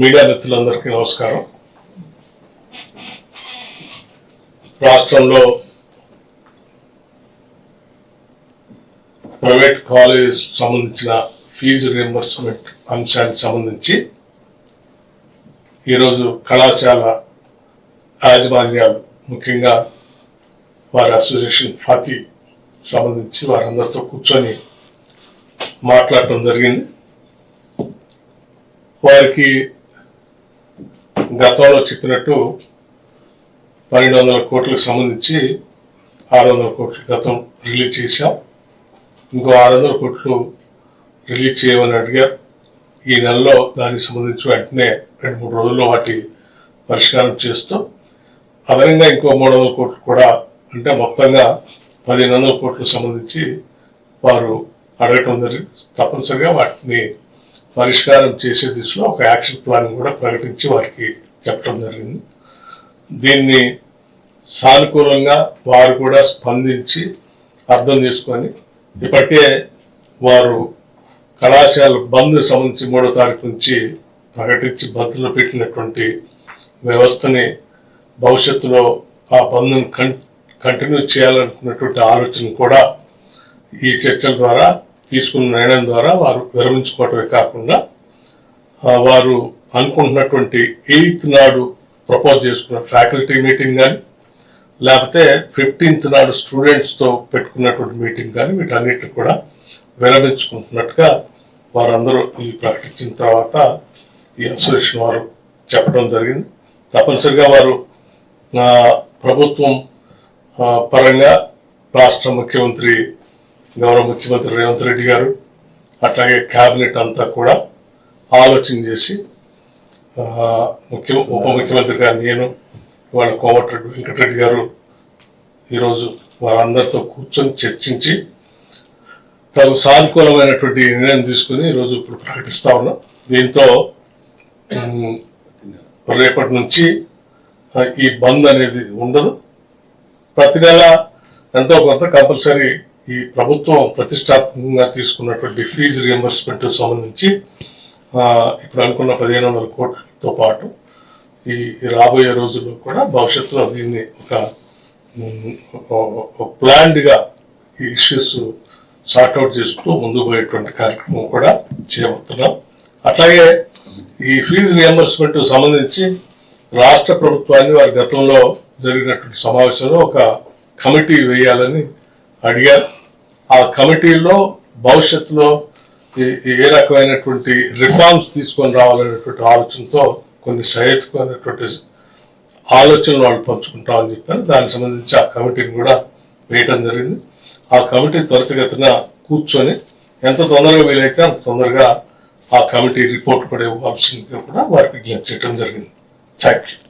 Media మిత్రులందరికీ నమస్కారం. రాష్ట్రంలో ప్రైవేట్ కాలేజ్ సంబంధించిన ఫీజు రియంబర్స్మెంట్ అంశానికి సంబంధించి ఈరోజు కళాశాల యాజమాన్యాలు ముఖ్యంగా వారి అసోసియేషన్ ఫాతి సంబంధించి వారందరితో కూర్చొని మాట్లాడటం జరిగింది. వారికి గతంలో చెప్పినట్టు పన్నెండు వందల కోట్లకు సంబంధించి ఆరు వందల కోట్లు గతం రిలీజ్ చేశాం. ఇంకో ఆరు వందల కోట్లు రిలీజ్ చేయమని అడిగారు. ఈ నెలలో దానికి సంబంధించి వెంటనే రెండు మూడు రోజుల్లో వాటి పరిష్కారం చేస్తూ అదనంగా ఇంకో మూడు వందల కోట్లు కూడా అంటే మొత్తంగా పదిహేను వందల కోట్లకు సంబంధించి వారు అడగటం జరిగింది. తప్పనిసరిగా వాటిని పరిష్కారం చేసే దిశలో ఒక యాక్షన్ ప్లాన్ కూడా ప్రకటించి వారికి చెప్పడం జరిగింది. దీన్ని సానుకూలంగా వారు కూడా స్పందించి అర్థం చేసుకొని ఇప్పటికే వారు కళాశాల బంద్ సంబంధించి మూడో తారీఖు నుంచి ప్రకటించి బంద్లో పెట్టినటువంటి వ్యవస్థని భవిష్యత్తులో ఆ బంద్ను కం కంటిన్యూ చేయాలనుకున్నటువంటి ఆలోచన కూడా ఈ చర్చల ద్వారా తీసుకున్న నిర్ణయం ద్వారా వారు విరమించుకోవటమే కాకుండా వారు అనుకుంటున్నటువంటి ఎయిత్ నాడు ప్రపోజ్ చేసుకున్న ఫ్యాకల్టీ మీటింగ్ కానీ లేకపోతే ఫిఫ్టీన్త్ నాడు స్టూడెంట్స్తో పెట్టుకున్నటువంటి మీటింగ్ కానీ వీటన్నిటిని కూడా విరమించుకుంటున్నట్టుగా వారందరూ ఈ ప్రకటించిన తర్వాత ఈ అసోసియేషన్ వారు చెప్పడం జరిగింది. తప్పనిసరిగా వారు ప్రభుత్వం పరంగా రాష్ట్ర ముఖ్యమంత్రి గౌరవ ముఖ్యమంత్రి రేవంత్ రెడ్డి గారు అట్లాగే క్యాబినెట్ అంతా కూడా ఆలోచన చేసి ముఖ్య ఉప ముఖ్యమంత్రిగా నేను వాళ్ళ కోమటిరెడ్డి వెంకటరెడ్డి గారు ఈరోజు వారందరితో కూర్చొని చర్చించి తగు సానుకూలమైనటువంటి నిర్ణయం తీసుకుని ఈరోజు ఇప్పుడు ప్రకటిస్తా ఉన్నాం. దీంతో రేపటి నుంచి ఈ బంద్ అనేది ఉండదు. ప్రతి నెల ఎంతో కొంత కంపల్సరీ ఈ ప్రభుత్వం ప్రతిష్టాత్మకంగా తీసుకున్నటువంటి ఫీజు రియంబర్స్మెంట్ సంబంధించి ఇప్పుడు అనుకున్న పదిహేను వందల కోట్లతో పాటు ఈ రాబోయే రోజుల్లో కూడా భవిష్యత్తులో దీన్ని ఒక ప్లాన్డ్గా ఈ ఇష్యూస్ సార్ట్అవుట్ చేసుకుంటూ ముందుకు పోయేటువంటి కార్యక్రమం కూడా చేయబోతున్నాం. అట్లాగే ఈ ఫీజు రియంబర్స్మెంట్ సంబంధించి రాష్ట్ర ప్రభుత్వాన్ని వారి గతంలో జరిగినటువంటి సమావేశంలో ఒక కమిటీ వేయాలని అడిగారు. ఆ కమిటీలో భవిష్యత్తులో ఏ రకమైనటువంటి రిఫార్మ్స్ తీసుకొని రావాలనేటువంటి ఆలోచనతో కొన్ని సహేతుకమైనటువంటి ఆలోచనలు వాళ్ళు పంచుకుంటామని చెప్పారు. దానికి సంబంధించి ఆ కమిటీని కూడా వేయటం జరిగింది. ఆ కమిటీ త్వరితగతిన కూర్చొని ఎంత తొందరగా వీలైతే అంత తొందరగా ఆ కమిటీ రిపోర్ట్ కూడా ఇవ్వాల్సిందిగా కూడా వారికి విజ్ఞప్తి చేయడం జరిగింది. Thank you